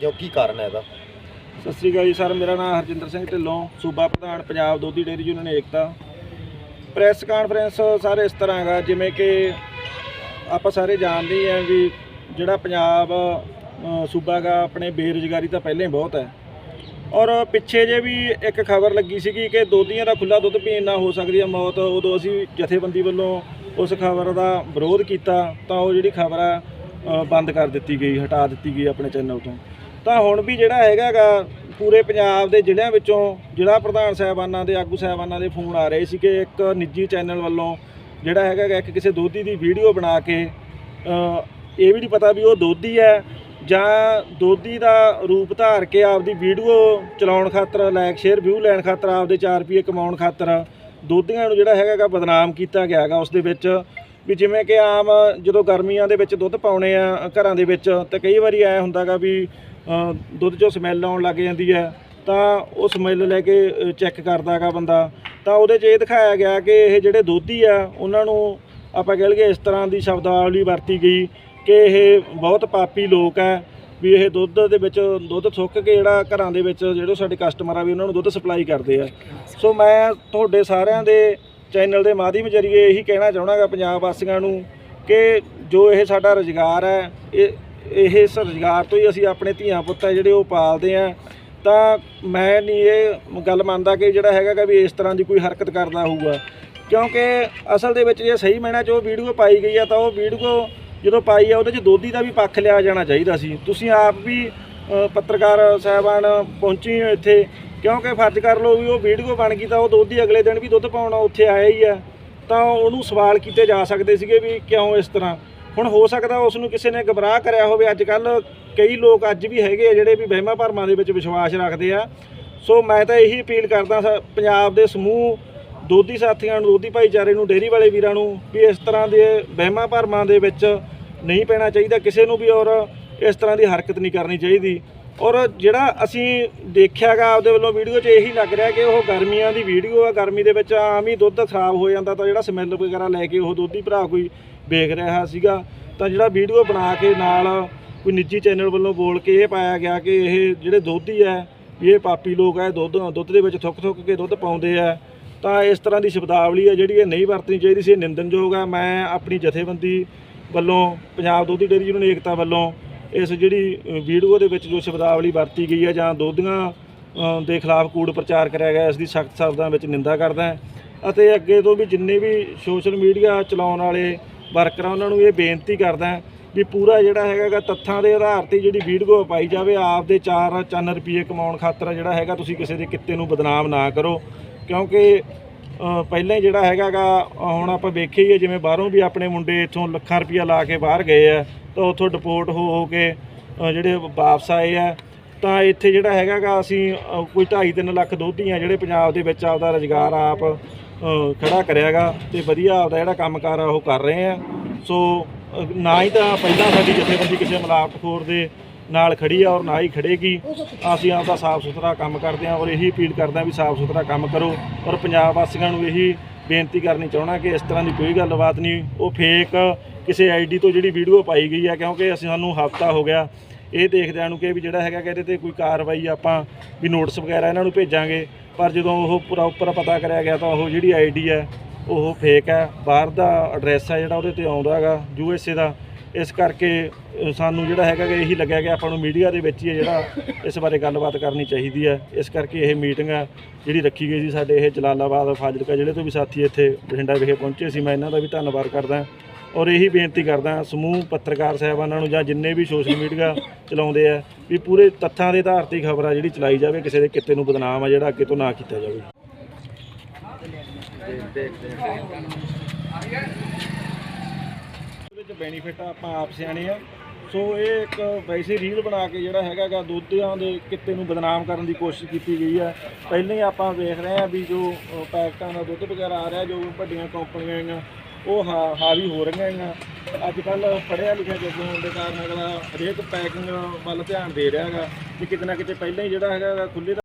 ਜੋ ਕੀ ਕਾਰਨ ਹੈ ਇਹਦਾ? ਸਤਿ ਸ੍ਰੀ ਅਕਾਲ ਜੀ ਸਰ, ਮੇਰਾ ਨਾਮ ਹਰਜਿੰਦਰ ਸਿੰਘ ਢਿੱਲੋਂ, ਸੂਬਾ ਪ੍ਰਧਾਨ ਪੰਜਾਬ ਦੋਧੀ ਡੇਅਰੀ ਯੂਨੀਅਨ ਏਕਤਾ। ਪ੍ਰੈਸ ਕਾਨਫਰੰਸ ਸਰ ਇਸ ਤਰ੍ਹਾਂ ਹੈਗਾ, ਜਿਵੇਂ ਕਿ ਆਪਾਂ ਸਾਰੇ ਜਾਣਦੇ ਹੀ ਆ ਵੀ ਜਿਹੜਾ ਪੰਜਾਬ ਸੂਬਾ ਗਾ ਆਪਣੇ ਬੇਰੁਜ਼ਗਾਰੀ ਤਾਂ ਪਹਿਲਾਂ ਹੀ ਬਹੁਤ ਹੈ। ਔਰ ਪਿੱਛੇ ਜੇ ਵੀ ਇੱਕ ਖਬਰ ਲੱਗੀ ਸੀਗੀ ਕਿ ਦੋਧੀਆਂ ਦਾ ਖੁੱਲਾ ਦੁੱਧ ਪੀਣ ਨਾਲ ਹੋ ਸਕਦੀ ਹੈ ਮੌਤ, ਉਦੋਂ ਅਸੀਂ ਜਥੇਬੰਦੀ ਵੱਲੋਂ ਉਸ ਖਬਰ ਦਾ ਵਿਰੋਧ ਕੀਤਾ, ਤਾਂ ਉਹ ਜਿਹੜੀ ਖਬਰ ਆ ਬੰਦ ਕਰ ਦਿੱਤੀ ਗਈ, ਹਟਾ ਦਿੱਤੀ ਗਈ ਆਪਣੇ ਚੈਨਲ ਤੋਂ। ਤਾਂ ਹੁਣ ਵੀ ਜਿਹੜਾ ਹੈਗਾ ਗਾ, ਪੂਰੇ ਪੰਜਾਬ ਦੇ ਜ਼ਿਲ੍ਹਿਆਂ ਵਿੱਚੋਂ ਜ਼ਿਲ੍ਹਾ ਪ੍ਰਧਾਨ ਸਾਹਿਬਾਨਾਂ ਦੇ, ਆਗੂ ਸਾਹਿਬਾਨਾਂ ਦੇ ਫੋਨ ਆ ਰਹੇ ਸੀ ਕਿ ਇੱਕ ਨਿੱਜੀ ਚੈਨਲ ਵੱਲੋਂ ਜਿਹੜਾ ਹੈਗਾ ਗਾ, ਇੱਕ ਕਿਸੇ ਦੋਧੀ ਦੀ ਵੀਡੀਓ ਬਣਾ ਕੇ ਇਹ ਵੀ ਨਹੀਂ ਪਤਾ ਵੀ ਉਹ ਦੋਧੀ ਹੈ ਜਾਂ ਦੋਧੀ ਦਾ ਰੂਪ ਧਾਰ ਕੇ ਆਪਦੀ ਵੀਡੀਓ ਚਲਾਉਣ ਖਾਤਰ ਲਾਈਕ ਸ਼ੇਅਰ ਵਿਊ ਲੈਣ ਖਾਤਰ, ਆਪਦੇ 4 ਰੁਪਏ ਕਮਾਉਣ ਖਾਤਰ ਦੋਧੀਆਂ ਨੂੰ ਜਿਹੜਾ ਹੈਗਾ ਗਾ, ਬਦਨਾਮ ਕੀਤਾ ਗਿਆ ਗਾ ਉਸ ਦੇ ਵਿੱਚ, ਵੀ ਜਿਵੇਂ ਕਿ ਆਮ ਜਦੋਂ ਗਰਮੀਆਂ ਦੇ ਵਿੱਚ ਦੁੱਧ ਪਾਉਣੇ ਆ ਘਰਾਂ ਦੇ ਵਿੱਚ, ਤੇ ਕਈ ਵਾਰੀ ਐ ਹੁੰਦਾਗਾ ਵੀ ਦੁੱਧ 'ਚੋਂ ਸਮੈਲ ਆਉਣ ਲੱਗ ਜਾਂਦੀ ਹੈ, ਤਾਂ ਉਹ ਸਮੈਲ ਲੈ ਕੇ ਚੈੱਕ ਕਰਦਾ ਕਰਦਾਗਾ ਬੰਦਾ। ਤਾਂ ਉਹਦੇ 'ਚ ਇਹ ਦਿਖਾਇਆ ਗਿਆ ਕਿ ਇਹ ਜਿਹੜੇ ਦੋਧੀ ਆ, ਉਹਨਾਂ ਨੂੰ ਆਪਾਂ ਕਹਿ ਲਈਏ ਇਸ ਤਰ੍ਹਾਂ ਦੀ ਸ਼ਬਦਾਵਲੀ ਵਰਤੀ ਗਈ ਕਿ ਇਹ ਬਹੁਤ ਪਾਪੀ ਲੋਕ ਹੈ, ਵੀ ਇਹ ਦੁੱਧ ਦੇ ਵਿੱਚ, ਦੁੱਧ ਥੁੱਕ ਕੇ ਜਿਹੜਾ ਘਰਾਂ ਦੇ ਵਿੱਚ ਜਿਹੜੇ ਸਾਡੇ ਕਸਟਮਰ ਆ ਵੀ ਉਹਨਾਂ ਨੂੰ ਦੁੱਧ ਸਪਲਾਈ ਕਰਦੇ ਆ। ਸੋ ਮੈਂ ਤੁਹਾਡੇ ਸਾਰਿਆਂ ਦੇ ਚੈਨਲ ਦੇ ਮਾਧਿਅਮ ਜਰੀਏ ਇਹੀ ਕਹਿਣਾ ਚਾਹਣਾਗਾ ਪੰਜਾਬ ਵਾਸੀਆਂ ਨੂੰ ਕਿ ਜੋ ਇਹ ਸਾਡਾ ਰੁਜ਼ਗਾਰ ਹੈ, ਇਹ ਇਹ ਇਸ ਰੁਜ਼ਗਾਰ ਤੋਂ ਹੀ ਅਸੀਂ ਆਪਣੇ ਧੀਆਂ ਪੁੱਤ ਹੈ ਜਿਹੜੇ ਉਹ ਪਾਲਦੇ ਆ, ਤਾਂ ਮੈਂ ਨਹੀਂ ਇਹ ਗੱਲ ਮੰਨਦਾ ਕਿ ਜਿਹੜਾ ਹੈਗਾ ਵੀ ਇਸ ਤਰ੍ਹਾਂ ਦੀ ਕੋਈ ਹਰਕਤ ਕਰਦਾ ਹੋਊਗਾ। ਕਿਉਂਕਿ ਅਸਲ ਦੇ ਵਿੱਚ ਜੇ ਸਹੀ ਮੈਨਾਂ 'ਚ ਉਹ ਵੀਡੀਓ ਪਾਈ ਗਈ ਆ, ਤਾਂ ਉਹ ਵੀਡੀਓ ਜਦੋਂ ਪਾਈ ਆ, ਉਹਦੇ 'ਚ ਦੋਧੀ ਦਾ ਵੀ ਪੱਖ ਲਿਆ ਜਾਣਾ ਚਾਹੀਦਾ ਸੀ। ਤੁਸੀਂ ਆਪ ਵੀ ਪੱਤਰਕਾਰ ਸਾਹਿਬਾਨ ਪਹੁੰਚੀ ਹੋ ਇੱਥੇ, ਕਿਉਂਕਿ ਫਰਜ਼ ਕਰ ਲਓ ਵੀ ਉਹ ਵੀਡੀਓ ਬਣ ਗਈ ਤਾਂ ਉਹ ਦੋਧੀ ਅਗਲੇ ਦਿਨ ਵੀ ਦੁੱਧ ਪਾਉਣਾ ਉੱਥੇ ਆਇਆ ਹੀ ਆ। ਤਾਂ ਉਹਨੂੰ ਸਵਾਲ ਕੀਤੇ ਜਾ ਸਕਦੇ ਸੀਗੇ ਵੀ ਕਿਉਂ ਇਸ ਤਰ੍ਹਾਂ? ਹੁਣ ਹੋ ਸਕਦਾ ਉਸ ਨੂੰ ਕਿਸੇ ਨੇ ਗਬਰਾਹ ਕਰਿਆ ਹੋਵੇ। ਅੱਜ ਕੱਲ ਕਈ ਲੋਕ ਅੱਜ ਵੀ ਹੈਗੇ ਆ ਜਿਹੜੇ ਵੀ ਵਹਿਮਾਂ ਭਰਮਾਂ ਦੇ ਵਿੱਚ ਵਿਸ਼ਵਾਸ ਰੱਖਦੇ ਆ। ਸੋ ਮੈਂ ਤਾਂ ਇਹੀ ਅਪੀਲ ਕਰਦਾ ਸ- ਪੰਜਾਬ ਦੇ ਸਮੂਹ, ਦੋਧੀ ਸਾਥੀਆਂ ਨੂੰ, ਦੋਧੀ ਭਾਈਚਾਰੇ ਨੂੰ ਡੇਅਰੀ ਵਾਲੇ ਵੀਰਾਂ ਨੂੰ ਵੀ ਇਸ ਤਰ੍ਹਾਂ ਦੇ ਵਹਿਮਾਂ ਭਰਮਾਂ ਦੇ ਵਿੱਚ ਨਹੀਂ ਪੈਣਾ ਚਾਹੀਦਾ। ਕਿਸੇ ਨੂੰ ਵੀ ਔਰ ਇਸ ਤਰ੍ਹਾਂ ਦੀ ਹਰਕਤ ਨਹੀਂ ਕਰਨੀ ਚਾਹੀਦੀ। ਔਰ ਜਿਹੜਾ ਅਸੀਂ ਦੇਖਿਆਗਾ ਆਪਦੇ ਵੱਲੋਂ ਵੀਡੀਓ 'ਚ ਇਹੀ ਲੱਗ ਰਿਹਾ ਕਿ ਉਹ ਗਰਮੀਆਂ ਦੀ ਵੀਡੀਓ ਆ, ਗਰਮੀ ਦੇ ਵਿੱਚ ਆਮ ਹੀ ਦੁੱਧ ਖਰਾਬ ਹੋ ਜਾਂਦਾ ਤਾਂ ਜਿਹੜਾ ਸਮੈਲ ਵਗੈਰਾ ਲੈ ਕੇ ਉਹ ਦੋਧੀ ਭਰਾ ਕੋਈ ਵੇਖ ਰਿਹਾ ਸੀਗਾ। ਤਾਂ ਜਿਹੜਾ ਵੀਡੀਓ ਬਣਾ ਕੇ ਨਾਲ ਕੋਈ ਨਿੱਜੀ ਚੈਨਲ ਵੱਲੋਂ ਬੋਲ ਕੇ ਇਹ ਪਾਇਆ ਗਿਆ ਕਿ ਇਹ ਜਿਹੜੇ ਦੋਧੀ ਹੈ ਵੀ ਇਹ ਪਾਪੀ ਲੋਕ ਹੈ ਦੁੱਧ ਦੁੱਧ ਦੇ ਵਿੱਚ ਥੁੱਕ ਥੁੱਕ ਕੇ ਦੁੱਧ ਪਾਉਂਦੇ ਆ। ਤਾਂ ਇਸ ਤਰ੍ਹਾਂ ਦੀ ਸ਼ਬਦਾਵਲੀ ਹੈ ਜਿਹੜੀ ਇਹ ਨਹੀਂ ਵਰਤਣੀ ਚਾਹੀਦੀ ਸੀ, ਇਹ ਨਿੰਦਨਯੋਗ ਹੈ ਮੈਂ ਆਪਣੀ ਜਥੇਬੰਦੀ ਵੱਲੋਂ, ਪੰਜਾਬ ਦੁੱਧੀ ਡੇਅਰੀ ਯੂਨੀਅਨ ਏਕਤਾ ਵੱਲੋਂ ਇਸ ਜਿਹੜੀ ਵੀਡੀਓ ਦੇ ਵਿੱਚ ਜੋ ਸ਼ਬਦਾਵਲੀ ਵਰਤੀ ਗਈ ਹੈ ਜਾਂ ਦੋਧੀਆਂ ਦੇ ਖਿਲਾਫ ਕੂੜ ਪ੍ਰਚਾਰ ਕਰਿਆ ਗਿਆ, ਇਸ ਦੀ ਸਖਤ ਸ਼ਬਦਾਂ ਵਿੱਚ ਨਿੰਦਾ ਕਰਦਾ ਹਾਂ। ਅਤੇ ਅੱਗੇ ਤੋਂ ਵੀ ਜਿੰਨੇ ਵੀ ਸੋਸ਼ਲ ਮੀਡੀਆ ਚਲਾਉਣ ਵਾਲੇ ਵਰਕਰਾਂ, ਉਹਨਾਂ ਨੂੰ ਇਹ ਬੇਨਤੀ ਕਰਦਾ ਵੀ ਪੂਰਾ ਜਿਹੜਾ ਹੈਗਾ ਤੱਥਾਂ ਦੇ ਆਧਾਰ ਤੇ ਜਿਹੜੀ ਵੀਡੀਓ ਪਾਈ ਜਾਵੇ, ਆਪ ਦੇ 4 ਚੰਨ ਰੁਪਏ ਕਮਾਉਣ ਖਾਤਰ ਜਿਹੜਾ ਹੈਗਾ, ਤੁਸੀਂ ਕਿਸੇ ਦੇ ਕਿੱਤੇ ਨੂੰ ਬਦਨਾਮ ਨਾ ਕਰੋ। ਕਿਉਂਕਿ ਪਹਿਲਾਂ ਹੀ ਜਿਹੜਾ ਹੈਗਾ ਹੁਣ ਆਪਾਂ ਵੇਖਿਆ ਹੀ ਹੈ ਜਿਵੇਂ ਬਾਹਰੋਂ ਵੀ ਆਪਣੇ ਮੁੰਡੇ ਇੱਥੋਂ ਲੱਖਾਂ ਰੁਪਈਆ ਲਾ ਕੇ ਬਾਹਰ ਗਏ ਆ ਤਾਂ ਉੱਥੋਂ ਡਿਪੋਰਟ ਹੋ ਹੋ ਕੇ ਜਿਹੜੇ ਵਾਪਸ ਆਏ ਆ ਤਾਂ ਇੱਥੇ ਜਿਹੜਾ ਹੈਗਾ ਗਾ ਅਸੀਂ ਕੋਈ 2.5 3 ਲੱਖ ਦੋਧੀਆਂ ਜਿਹੜੇ ਪੰਜਾਬ ਦੇ ਵਿੱਚ ਆਪਦਾ ਰੁਜ਼ਗਾਰ ਆਪ ਅ, ਖੜਾ ਕਰਿਆਗਾ ਤੇ ਵਧੀਆ ਆਪਦਾ ਜਿਹੜਾ ਕੰਮਕਾਰ ਆ ਉਹ ਕਰ ਰਹੇ ਆ। ਸੋ ਨਾ ਹੀ ਤਾਂ ਪਹਿਲਾਂ ਸਾਡੀ ਜਥੇਬੰਦੀ ਕਿਸੇ ਮਿਲਾਵਟਖੋਰ ਦੇ ਨਾਲ ਖੜੀ ਆ ਔਰ ਨਾ ਹੀ ਖੜੇਗੀ। ਅਸੀਂ ਆਪਦਾ ਸਾਫ਼ ਸੁਥਰਾ ਕੰਮ ਕਰਦੇ ਹਾਂ ਔਰ ਇਹੀ ਅਪੀਲ ਕਰਦੇ ਹਾਂ ਵੀ ਸਾਫ਼ ਸੁਥਰਾ ਕੰਮ ਕਰੋ। ਔਰ ਪੰਜਾਬ ਵਾਸੀਆਂ ਨੂੰ ਇਹੀ ਬੇਨਤੀ ਕਰਨੀ ਚਾਹਣਾ ਕਿ ਇਸ ਤਰ੍ਹਾਂ ਦੀ ਕੋਈ ਗੱਲਬਾਤ ਨਹੀਂ। ਉਹ ਫੇਕ ਕਿਸੇ ਆਈਡੀ ਤੋਂ ਜਿਹੜੀ ਵੀਡੀਓ ਪਾਈ ਗਈ ਹੈ ਕਿਉਂਕਿ ਅਸੀਂ ਸਾਨੂੰ ਹਫਤਾ ਹੋ ਗਿਆ। ਇਹ ਦੇਖਦਿਆਂ ਨੂੰ ਕਿ ਵੀ ਜਿਹੜਾ ਹੈਗਾ ਕਿ ਇਹਦੇ ਤੇ ਕੋਈ ਕਾਰਵਾਈ ਆਪਾਂ ਵੀ ਨੋਟਿਸ ਵਗੈਰਾ ਇਹਨਾਂ ਨੂੰ ਭੇਜਾਂਗੇ। ਪਰ ਜਦੋਂ ਉਹ ਪ੍ਰੋਪਰ ਪਤਾ ਕਰਿਆ ਗਿਆ ਤਾਂ ਉਹ ਜਿਹੜੀ ਆਈਡੀ ਹੈ ਉਹ ਫੇਕ ਹੈ ਬਾਹਰ ਦਾ ਐਡਰੈਸ ਹੈ ਜਿਹੜਾ ਉਹਦੇ ਤੇ ਆਉਂਦਾ ਹੈਗਾ ਯੂਐਸਏ ਦਾ। ਇਸ ਕਰਕੇ ਸਾਨੂੰ ਜਿਹੜਾ ਹੈਗਾ ਕਿ ਇਹੀ ਲੱਗਿਆ ਕਿ ਆਪਾਂ ਨੂੰ ਮੀਡੀਆ ਦੇ ਵਿੱਚ ਹੀ ਹੈ ਜਿਹੜਾ ਇਸ ਬਾਰੇ ਗੱਲਬਾਤ ਕਰਨੀ ਚਾਹੀਦੀ ਹੈ। ਇਸ ਕਰਕੇ ਇਹ ਮੀਟਿੰਗ ਹੈ ਜਿਹੜੀ ਰੱਖੀ ਗਈ ਸੀ ਸਾਡੇ ਇਹ ਜਲਾਲਾਬਾਦ, ਫਾਜ਼ਿਲਕਾ ਜਿਹੜੇ ਤੋਂ ਵੀ ਸਾਥੀ ਇੱਥੇ ਬਠਿੰਡਾ ਵਿਖੇ ਪਹੁੰਚੇ ਸੀ। ਮੈਂ ਇਹਨਾਂ ਦਾ ਵੀ ਧੰਨਵਾਦ ਕਰਦਾ ਔਰ ਇਹੀ ਬੇਨਤੀ ਕਰਦਾ ਸਮੂਹ ਪੱਤਰਕਾਰ ਸਾਹਿਬਾਨਾਂ ਨੂੰ ਜਾਂ ਜਿੰਨੇ ਵੀ ਸੋਸ਼ਲ ਮੀਡੀਆ ਚਲਾਉਂਦੇ ਆ ਵੀ ਪੂਰੇ ਤੱਥਾਂ ਦੇ ਆਧਾਰ ਤੇ ਖਬਰ ਆ ਜਿਹੜੀ ਚਲਾਈ ਜਾਵੇ, ਕਿਸੇ ਦੇ ਕਿਤੇ ਨੂੰ ਬਦਨਾਮ ਆ ਜਿਹੜਾ ਅੱਗੇ ਤੋਂ ਨਾ ਕੀਤਾ ਜਾਵੇ। ਇਹਦੇ ਵਿੱਚ ਬੈਨੀਫਿਟ ਆਪਾਂ ਆਪ ਸਿਆਣੇ ਆ। ਸੋ ਇਹ ਇੱਕ ਵੈਸੇ ਰੀਲ ਬਣਾ ਕੇ ਜਿਹੜਾ ਹੈਗਾ ਗਾ ਦੁੱਧਾਂ ਦੇ ਕਿੱਤੇ ਨੂੰ ਬਦਨਾਮ ਕਰਨ ਦੀ ਕੋਸ਼ਿਸ਼ ਕੀਤੀ ਗਈ ਹੈ ਪਹਿਲਾਂ ਹੀ ਆਪਾਂ ਵੇਖ ਰਹੇ ਆ ਵੀ ਜੋ ਪੈਕਟਾਂ ਦਾ ਦੁੱਧ ਵਗੈਰਾ ਆ ਰਿਹਾ, ਜੋ ਵੱਡੀਆਂ ਕੰਪਨੀਆਂ ਹੈਗੀਆਂ ਉਹ ਹਾ- ਹਾਵੀ ਹੋ ਰਹੀਆਂ ਹੈਗੀਆਂ ਅੱਜ ਕੱਲ ਪੜ੍ਹਿਆ ਲਿਖਿਆ ਜਦੋਂ ਹੋਣ ਦੇ ਕਾਰਨ ਅਗਲਾ ਹਰੇਕ ਪੈਕਿੰਗ ਵੱਲ ਧਿਆਨ ਦੇ ਰਿਹਾ ਹੈਗਾ ਕਿ ਕਿਤੇ ਨਾ ਕਿਤੇ ਪਹਿਲਾਂ ਹੀ ਜਿਹੜਾ ਹੈਗਾ ਗਾ ਖੁੱਲੇ